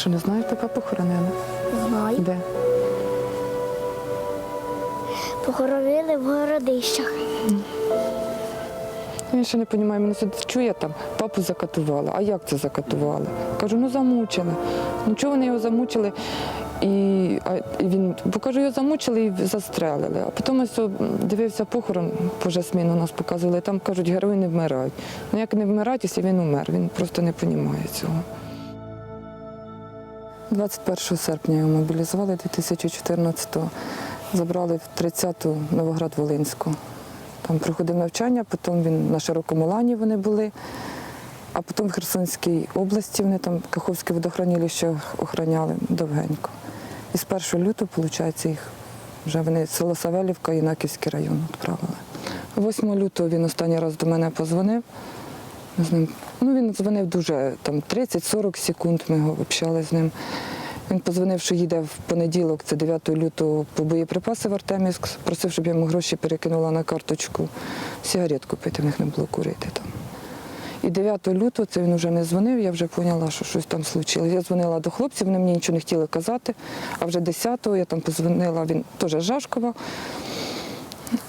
що не знаєш, тебе похоронили? Знаю. Де? Похоронили в городищах. Він ще не розуміє, мене сюди чує там, папу закатували. А як це закатували? Кажу, ну замучили. Ну чого вони його замучили? І, а, і він, бо кажу, його замучили і застрелили. А потім ось дивився похорон по жасміну, нас показували. Там кажуть, герої не вмирають. Ну як не вмирають, якщо він умер? Він просто не розуміє цього. 21 серпня його мобілізували 2014-го. Забрали в 30-ту Новоград-Волинську. Там проходив навчання, потім він на Широкому Лані вони були, а потім в Херсонській області вони там Каховське водохранилище охороняли довгенько. І з 1 лютого, виходить, їх вже вони село Савелівка, Інаківський район відправили. 8 лютого він останній раз до мене позвонив. З ним, ну він дзвонив дуже там 30-40 секунд, ми його общали з ним. Він позвонив, що їде в понеділок, це 9 лютого, по боєприпаси в Артемівськ, просив, щоб я йому гроші перекинула на карточку сигарет купити, в них не було курити там. І 9 лютого це він вже не дзвонив, я вже поняла, що щось там случилось. Я дзвонила до хлопців, вони мені нічого не хотіли казати. А вже 10-го я там позвонила, він теж Жашкова.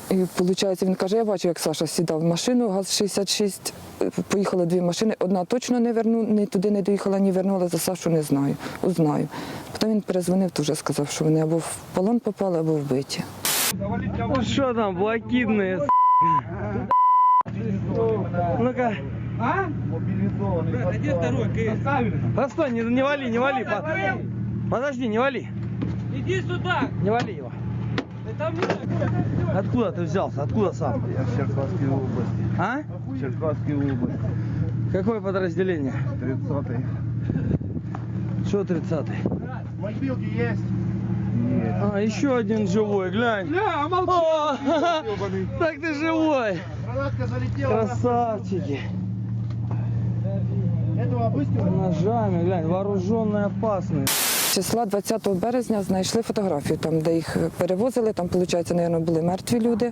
І виходить, він каже, я бачу, як Саша сідав в машину, ГАЗ-66, поїхало дві машини, одна точно не верну, ні туди не доїхала, ні вернула, за Сашу не знаю, узнаю. Потім він перезвонив, теж сказав, що вони або в полон попали, або вбиті. Ну что там, блокидные, с***? Ну-ка. А? Где второй Постой, не, не вали, не вали. Подожди, не вали. Иди сюда! Не вали его. Откуда ты взялся? Откуда сам? Я с Черкасской области. А? Черкасской области. Какое подразделение? 30-й. Что 30-й? Мобилки есть? Нет. А, еще один живой, глянь. Бля, молчи! О, так ты живой. Гранатка залетела. Красавчики. Этого? Ножами, глянь, вооруженные опасные. Числа 20 березня знайшли фотографію, там, де їх перевозили, там, виходить, мабуть, були мертві люди.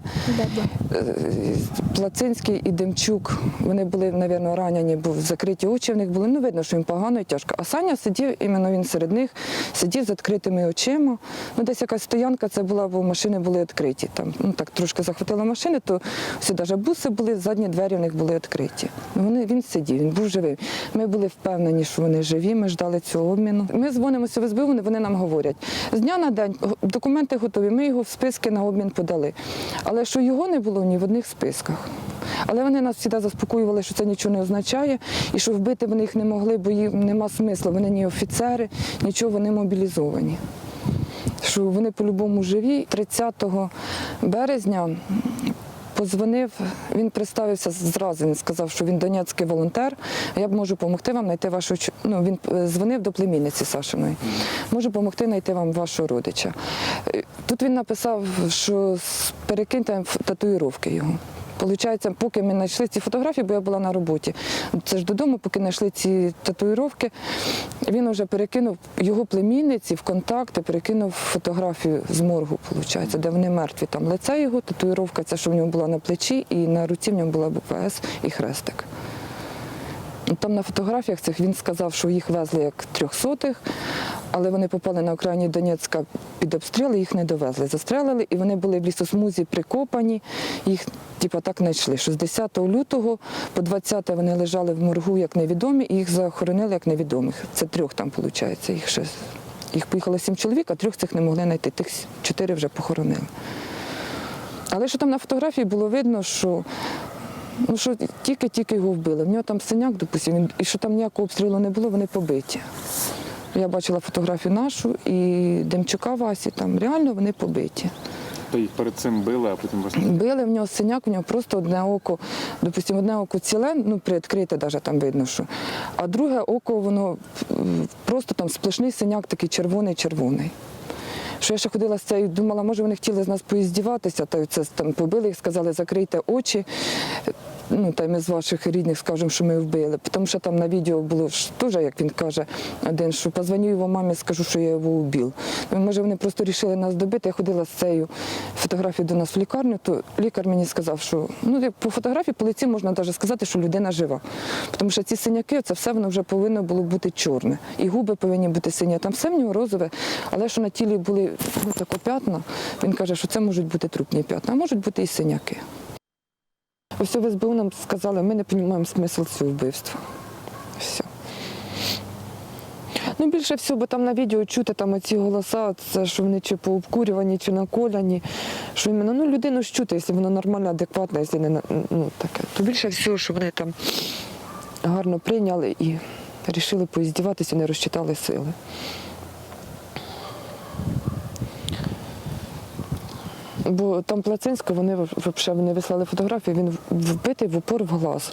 Плацинський і Демчук, вони були, мабуть, ранені, бо закриті очі в них були. Ну, видно, що їм погано і тяжко. А Саня сидів, іменно він серед них, сидів з відкритими очима. Ну, десь якась стоянка це була, бо машини були відкриті. Там, ну, так трошки захватило машини, то всі навіть буси були, задні двері в них були відкриті. Ну, вони, він сидів, він був живий. Ми були впевнені, що вони живі, ми ждали цього обміну. Ми дзвонимося в СБУ, вони нам говорять, з дня на день документи готові, ми його в списки на обмін подали. Але що його не було ні в одних списках. Але вони нас завжди заспокоювали, що це нічого не означає, і що вбити вони їх не могли, бо їм нема смислу. Вони ні офіцери, нічого вони мобілізовані. Що вони по-любому живі. 30 березня Позвонив, він представився зразу. Він сказав, що він донецький волонтер. Я б можу допомогти вам знайти вашу ну, він дзвонив до племінниці Сашиної. Можу допомогти знайти вам вашого родича. Е, Тут він написав, що перекиньте татуїровки його. Получається, поки ми знайшли ці фотографії, бо я була на роботі. Це ж додому, поки знайшли ці татуїровки, він вже перекинув його племінниці в контакти, перекинув фотографію з моргу, виходить, де вони мертві. Там лице його, татуїровка, це що в нього була на плечі, і на руці в нього була буква С і хрестик. Там на фотографіях цих він сказав, що їх везли як трьохсотих, але вони попали на окраїні Донецька під обстріли, їх не довезли. Застрелили, і вони були в лісосмузі прикопані. Їх типу, так знайшли, що з 10 лютого по 20 вони лежали в моргу як невідомі, і їх захоронили як невідомих. Це трьох там, виходить. Їх ще їх поїхало сім чоловік, а трьох цих не могли знайти. Тих чотири вже похоронили. Але що там на фотографії було видно, що Ну що тільки-тільки його вбили. В нього там синяк, допустим, і що там ніякого обстрілу не було, вони побиті. Я бачила фотографію нашу і Демчука Васі, там реально вони побиті. То їх перед цим били, а потім вас Били в нього синяк, в нього просто одне око, допустимо, одне око ціле, ну приоткрите, навіть там видно, що. А друге око, воно просто там сплошний синяк, такий червоний-червоний. Що я ще ходила з цією, думала, може вони хотіли з нас поїздіватися, та це там побили їх, сказали, закрийте очі. Ну, там із ваших рідних скажемо, що ми вбили. Тому що там на відео було теж, як він каже, один, що позвоню його мамі, скажу, що я його вбив. Може, вони просто вирішили нас добити. Я ходила з цією фотографією до нас в лікарню, то лікар мені сказав, що ну, по фотографії по лиці можна навіть сказати, що людина жива. Тому що ці синяки, це все воно вже повинно було бути чорне. І губи повинні бути сині. Там все в нього розове, але що на тілі були ну, тако п'ятна, він каже, що це можуть бути трупні п'ятна, а можуть бути і синяки. Ось в СБУ нам сказали, ми не розуміємо смисл цього вбивства. Все. Ну, більше всього, бо там на відео чути там оці голоса, це що вони чи пообкурювані, чи наколяні. Що іменно, ну, людину ж чути, якщо вона нормальна, адекватна, якщо не ну, таке. То більше всього, що вони там гарно прийняли і вирішили поіздіватися, не розчитали сили. Бо там Плацинська, вони взагалі вони вислали фотографію, він вбитий в упор в глаз.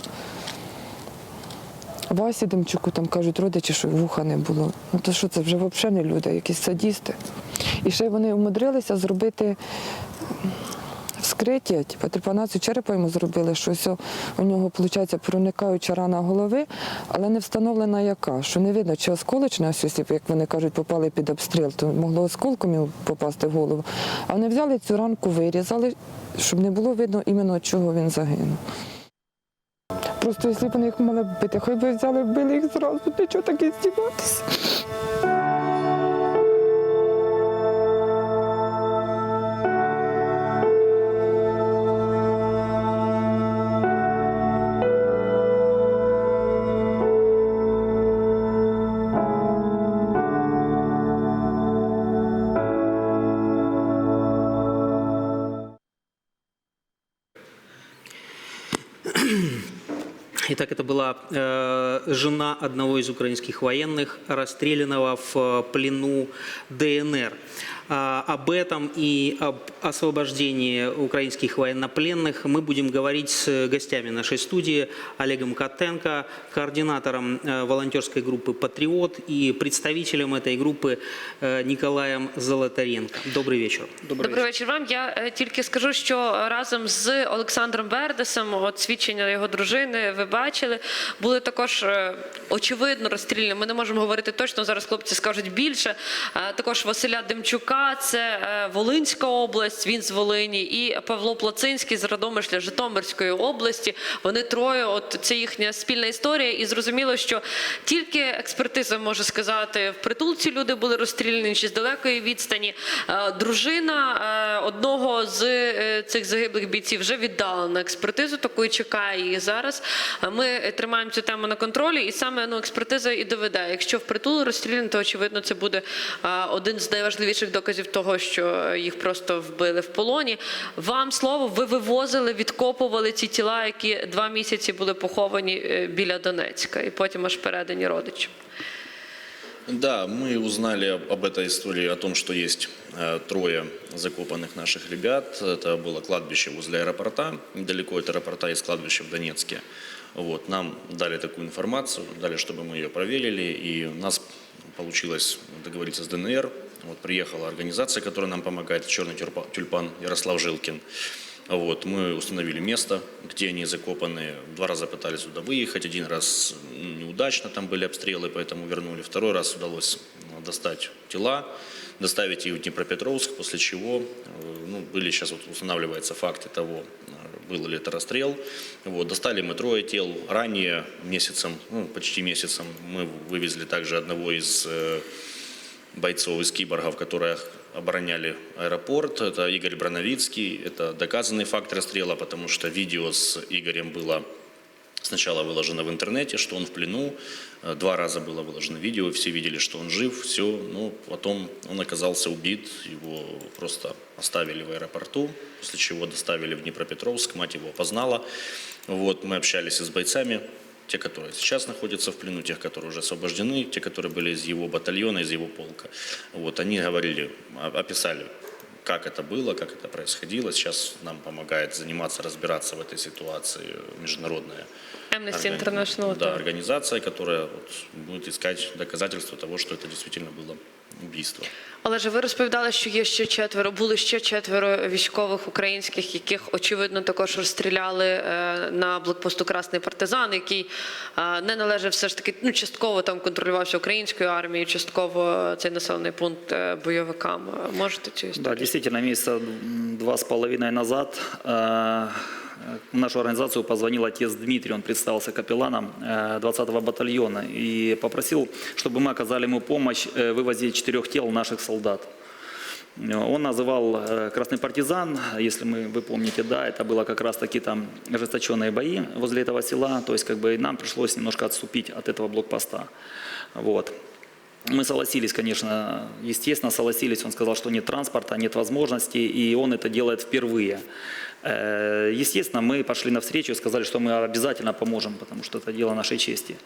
Васі Демчуку там кажуть родичі, що вуха не було. Ну то що це вже взагалі не люди, якісь садісти. І ще вони умудрилися зробити вскриття, типу, трепанацію черепа йому зробили, що у нього, виходить, проникаюча рана голови, але не встановлена яка, що не видно, чи осколочна, ось, ось, як вони кажуть, попали під обстріл, то могло осколком попасти в голову. А вони взяли цю ранку, вирізали, щоб не було видно іменно, чого він загинув. Просто якщо б вони їх мали бити, хай би взяли, вбили їх зразу, ти чого таке здіватися? Итак, это была э, жена одного из украинских военных, расстрелянного в э, плену ДНР. А, об этом и об освобождении украинских военнопленных мы будем говорить с гостями нашей студии Олегом Котенко, координатором э, волонтерской группы «Патриот» и представителем этой группы э, Николаем Золотаренко. Добрый вечер. Добрий вечір вам. Я е, тільки скажу, що разом з Олександром Бердесом, от свідчення його дружини, ви бачили, були також е, очевидно розстріляні. Ми не можемо говорити точно. Зараз хлопці скажуть більше. Е, Також Василя Демчука, це е, Волинська область, він з Волині, і Павло Плацинський з Радомишля Житомирської області. Вони троє. От це їхня спільна історія. І зрозуміло, що тільки експертиза може сказати, в притулці люди були розстріляні чи з далекої відстані. Е, Дружина е, одного з цих загиблих бійців вже віддала на експертизу, таку і чекає її зараз. Ми тримаємо цю тему на контролі, і саме ну, експертиза і доведе. Якщо впритул розстріляні, то очевидно це буде один з найважливіших доказів того, що їх просто вбили в полоні. Вам слово, ви вивозили, відкопували ці тіла, які два місяці були поховані е, біля Донецька, і потім аж передані родичам. Да, мы узнали об, об этой истории, о том, что есть э, трое закопанных наших ребят. Это было кладбище возле аэропорта, недалеко от аэропорта есть кладбище в Донецке. Вот, нам дали такую информацию, дали, чтобы мы ее проверили, и у нас получилось договориться с ДНР. Вот приехала организация, которая нам помогает, Черный тюльпан Ярослав Жилкин. Вот, мы установили место, где они закопаны. Два раза пытались туда выехать. Один раз неудачно, там были обстрелы, поэтому вернули. Второй раз удалось м, достать тела, доставить их в Днепропетровск, после чего э, ну, были сейчас вот устанавливаются факты того, э, был ли это расстрел. Вот, достали мы трое тел. Ранее месяцем, ну, почти месяцем мы вывезли также одного из э, бойцов из киборгов, которые обороняли аэропорт. Это Игорь Брановицкий. Это доказанный факт расстрела, потому что видео с Игорем было сначала выложено в интернете, что он в плену. Э, Два раза было выложено видео, все видели, что он жив, все. Ну, потом он оказался убит, его просто оставили в аэропорту, после чего доставили в Днепропетровск, мать его опознала. Вот, мы общались с бойцами, те, которые сейчас находятся в плену, тех, которые уже освобождены, те, которые были из его батальона, из его полка. Вот, они говорили, о- описали, как это было, как это происходило. Сейчас нам помогает заниматься, разбираться в этой ситуации международная Amnesty органи- International. да, организация, которая вот будет искать доказательства того, что это действительно было. Убийства. Але ж ви розповідали, що є ще четверо, були ще четверо військових українських, яких очевидно також розстріляли е, на блокпосту Красний партизан, який е, не належав все ж таки, ну частково там контролювався українською армією, частково цей населений пункт е, бойовикам. Можете цю Да, історію? действительно, месяца м, два с половиной назад э, в нашу организацию позвонил отец Дмитрий, он представился капелланом э, 20-го батальона и попросил, чтобы мы оказали ему помощь э, в вывозе четырех тел наших солдат. Он называл э, «Красный партизан», если мы, вы помните, да, это было как раз-таки там ожесточенные бои возле этого села, то есть как бы нам пришлось немножко отступить от этого блокпоста. Вот. Мы согласились, конечно, естественно, согласились. Он сказал, что нет транспорта, нет возможности, и он это делает впервые. Э, Естественно, мы пошли навстречу и сказали, что мы обязательно поможем, потому что это дело нашей чести.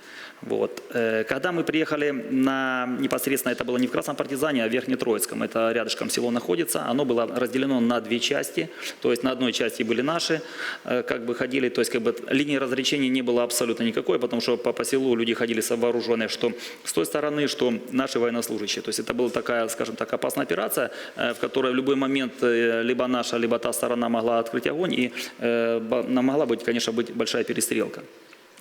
Вот. Э, Когда мы приехали на непосредственно, это было не в Красном партизане, а в Верхнетроицком, это рядышком село находится, оно было разделено на две части, то есть на одной части были наши, э, как бы ходили, то есть как бы линии разречения не было абсолютно никакой, потому что по, по селу люди ходили вооруженные, что с той стороны, что наши военнослужащие. То есть это была такая, скажем так, опасная операция, в которой в любой момент либо наша, либо та сторона могла открыть огонь, и э, могла быть, конечно, быть большая перестрелка.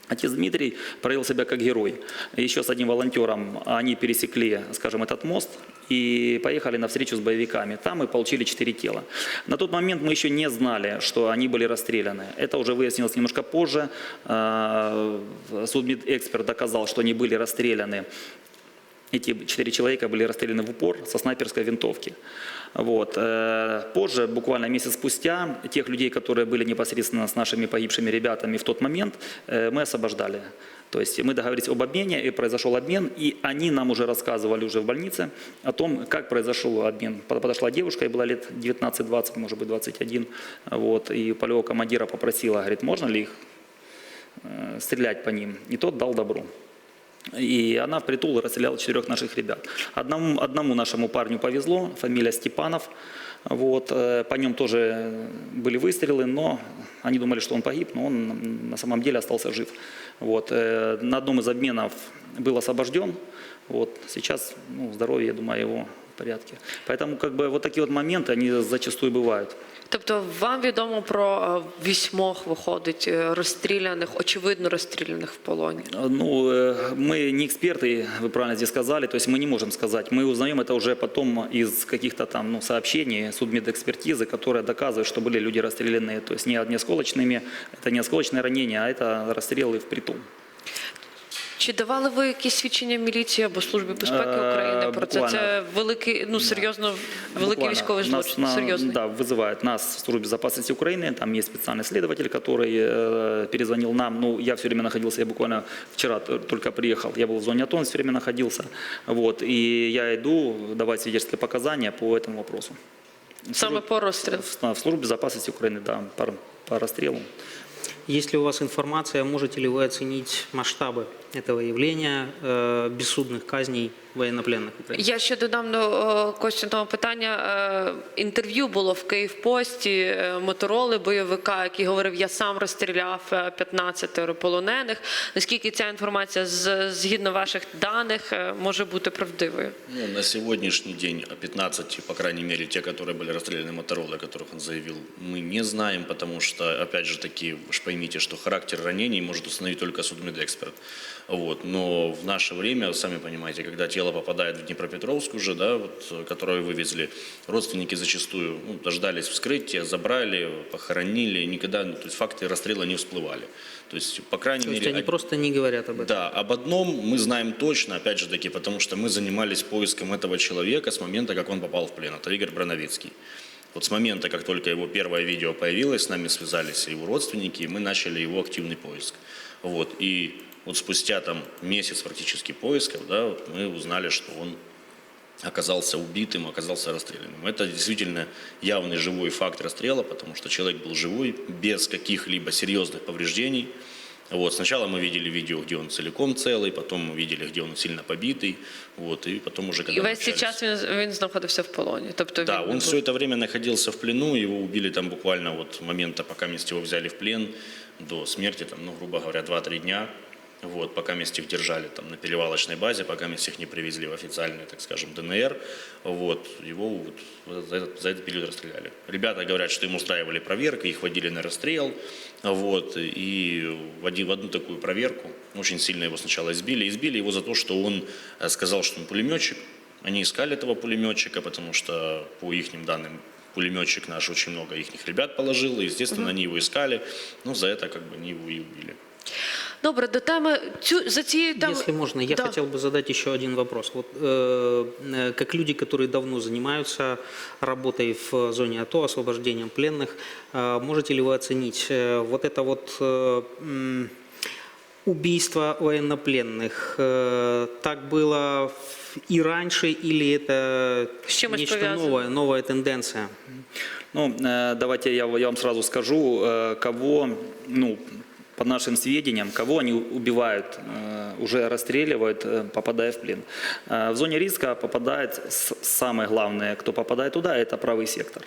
Отец Дмитрий проявил себя как герой. Еще с одним волонтером они пересекли, скажем, этот мост и поехали на встречу с боевиками. Там мы получили четыре тела. На тот момент мы еще не знали, что они были расстреляны. Это уже выяснилось немножко позже. Э, Судмедэксперт доказал, что они были расстреляны эти четыре человека были расстреляны в упор со снайперской винтовки. Вот. Э, Позже, буквально месяц спустя, тех людей, которые были непосредственно с нашими погибшими ребятами в тот момент, э, мы освобождали. То есть мы договорились об обмене, и произошел обмен, и они нам уже рассказывали уже в больнице о том, как произошел обмен. Под- Подошла девушка, ей было лет 19-20, может быть 21, вот, и полевого командира попросила, говорит, можно ли их э, стрелять по ним? И тот дал добро. И она в притул расстреляла четырех наших ребят. Одному, одному нашему парню повезло, фамилия Степанов. Вот, э, по нем тоже были выстрелы, но они думали, что он погиб, но он на самом деле остался жив. Вот, э, на одном из обменов был освобожден. Вот, сейчас ну, здоровье, я думаю, его в порядке. Поэтому как бы вот такие вот моменты, они зачастую бывают. Тобто вам відомо про е, вісьмох виходить е, розстріляних, очевидно розстріляних в полоні. Ну, э, мы не эксперты, вы правильно здесь сказали, то есть мы не можем сказать. Мы узнаем это уже потом из каких-то там ну, сообщений, судмедэкспертизы, которые доказывают, что были люди расстреляны. То есть не, не осколочными, это не осколочные ранения, а это расстрелы в притул. Чи давали ви якісь свідчення міліції або службі безпеки Е, України про це? буквально. Це великий, ну серйозно, великий Буквально військовий нас злочин. на- серйозний. Да, вызывает нас в службе безопасности Украины, там есть специальный следователь, который э, перезвонил нам, ну, я все время находился, я буквально вчера т- только приехал, я был в зоне АТО, он все время находился, вот, и я иду давать свидетельские показания по этому вопросу. Саме по розстрілу. В, в службе безопасности Украины, да, по, по расстрелу. Есть ли у вас информация, можете ли вы оценить масштабы этого явления э, бессудных казней военнопленных украинцев? Я ще додам до е, Костяного питання. Е, Інтерв'ю було в Київпості е, мотороли бойовика, який говорив, я сам розстріляв е, 15 полонених. Наскільки ця інформація з- згідно ваших даних е, може бути правдивою? Ну, на сегодняшний день о 15, по крайней мере, те, которые были расстреляны Моторола, о которых он заявил, мы не знаем, потому что, опять же таки, вы же поймите, что характер ранений может установить только судмедэксперт. Вот. Но в наше время, сами понимаете, когда тело попадает в Днепропетровск уже, да, вот, э, которое вывезли, родственники зачастую ну, дождались вскрытия, забрали, похоронили, никогда, ну, то есть факты расстрела не всплывали. То есть, по крайней То мере, они од- просто не говорят об этом? да, об одном мы знаем точно, опять же таки, потому что мы занимались поиском этого человека с момента, как он попал в плен. Это Игорь Брановицкий. Вот с момента, как только его первое видео появилось, с нами связались его родственники, и мы начали его активный поиск. Вот, и вот спустя там месяц практически поисков, да, вот мы узнали, что он оказался убитым, оказался расстрелянным. Это действительно явный живой факт расстрела, потому что человек был живой, без каких-либо серьезных повреждений. Вот, сначала мы видели видео, где он целиком целый, потом мы видели, где он сильно побитый, вот, и потом уже, когда І мы весь цей общались- час він, він знаходився в полоні. Тобто да, він не он був- все это время находился в плену, его убили там буквально вот с момента, пока вместе его взяли в плен, до смерти, там, ну, грубо говоря, 2-3 дня. Вот, пока вместе их держали там на перевалочной базе, пока вместе их не привезли в официальный, так скажем, ДНР, вот, его вот за, этот, за этот период расстреляли. Ребята говорят, что им устраивали проверки, их водили на расстрел, вот, и в, один, в одну такую проверку очень сильно его сначала избили. Избили его за то, что он э, сказал, что он пулеметчик. Они искали этого пулеметчика, потому что, по их данным, пулеметчик наш очень много их ребят положил, и, естественно, они его искали, но за это как бы они его и убили. Добре, до теми цю за цією темою. Если можно, я Да. хотел бы задать еще один вопрос. Вот, э, э, как люди, которые давно занимаются работой в зоне АТО, освобождением пленных, э, можете ли вы оценить э, вот это вот э, убийство военнопленных? э, Так было в- и раньше, или это нечто повязано? новое, новая тенденция? Ну, э, давайте я, я вам сразу скажу, э, кого, ну, по нашим сведениям, кого они убивают, э, уже расстреливают, э, попадая в плен. Э, В зоне риска попадает, с- самое главное, кто попадает туда, это правый сектор.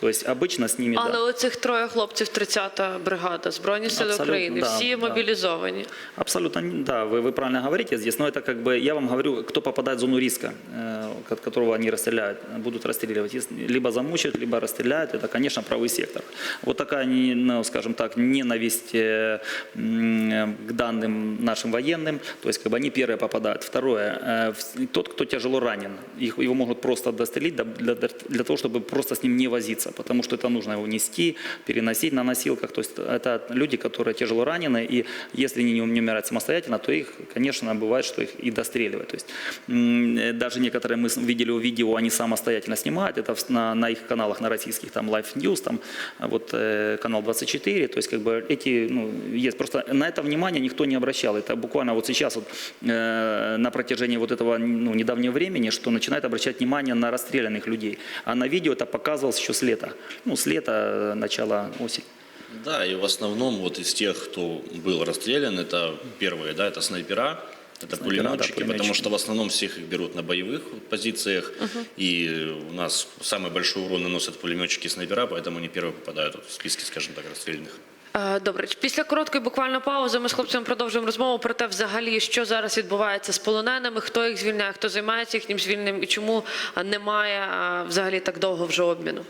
То есть обычно с ними... Але да. оцих троє хлопців, 30-та бригада, Збройні сили Абсолютно, України, да, всі да. мобілізовані. Абсолютно, не- да, вы, вы правильно говорите здесь, но это как бы, я вам говорю, кто попадает в зону риска, э, от которого они расстреляют, будут расстреливать, либо замучают, либо расстреляют, это, конечно, правый сектор. Вот такая, ну, скажем так, ненависть э, к данным нашим военным, то есть как бы они первые попадают. Второе, э, тот, кто тяжело ранен, их, его могут просто дострелить для, для того, чтобы просто с ним не возиться, потому что это нужно его нести, переносить на носилках, то есть это люди, которые тяжело ранены, и если они не ум- не умирают самостоятельно, то их, конечно, бывает, что их и достреливают. То есть э, даже некоторые мы видели видео, они самостоятельно снимают, это на, на их каналах, на российских, там Life News, там вот э, канал 24, то есть как бы эти, ну, есть, просто на это внимание никто не обращал, это буквально вот сейчас вот э, на протяжении вот этого ну, недавнего времени, что начинает обращать внимание на расстрелянных людей, а на видео это показывалось еще с лета, ну, с лета, э, начала осени. Да, и в основном вот из тех, кто был расстрелян, это первые, да, это снайпера, это Снайпера, да, пулеметчики, потому пулеметчики. что в основном всех их берут на боевых позициях, и у нас самый большой урон наносят пулеметчики и снайпера, поэтому они первые попадают вот в списки, скажем так, расстрелянных. Е, Добре, після короткої буквально паузи ми з хлопцями продовжуємо розмову про те, взагалі, що зараз відбувається з полоненими, хто їх звільняє, хто займається їхнім звільненням і чому е, немає е, взагалі так довго вже обміну.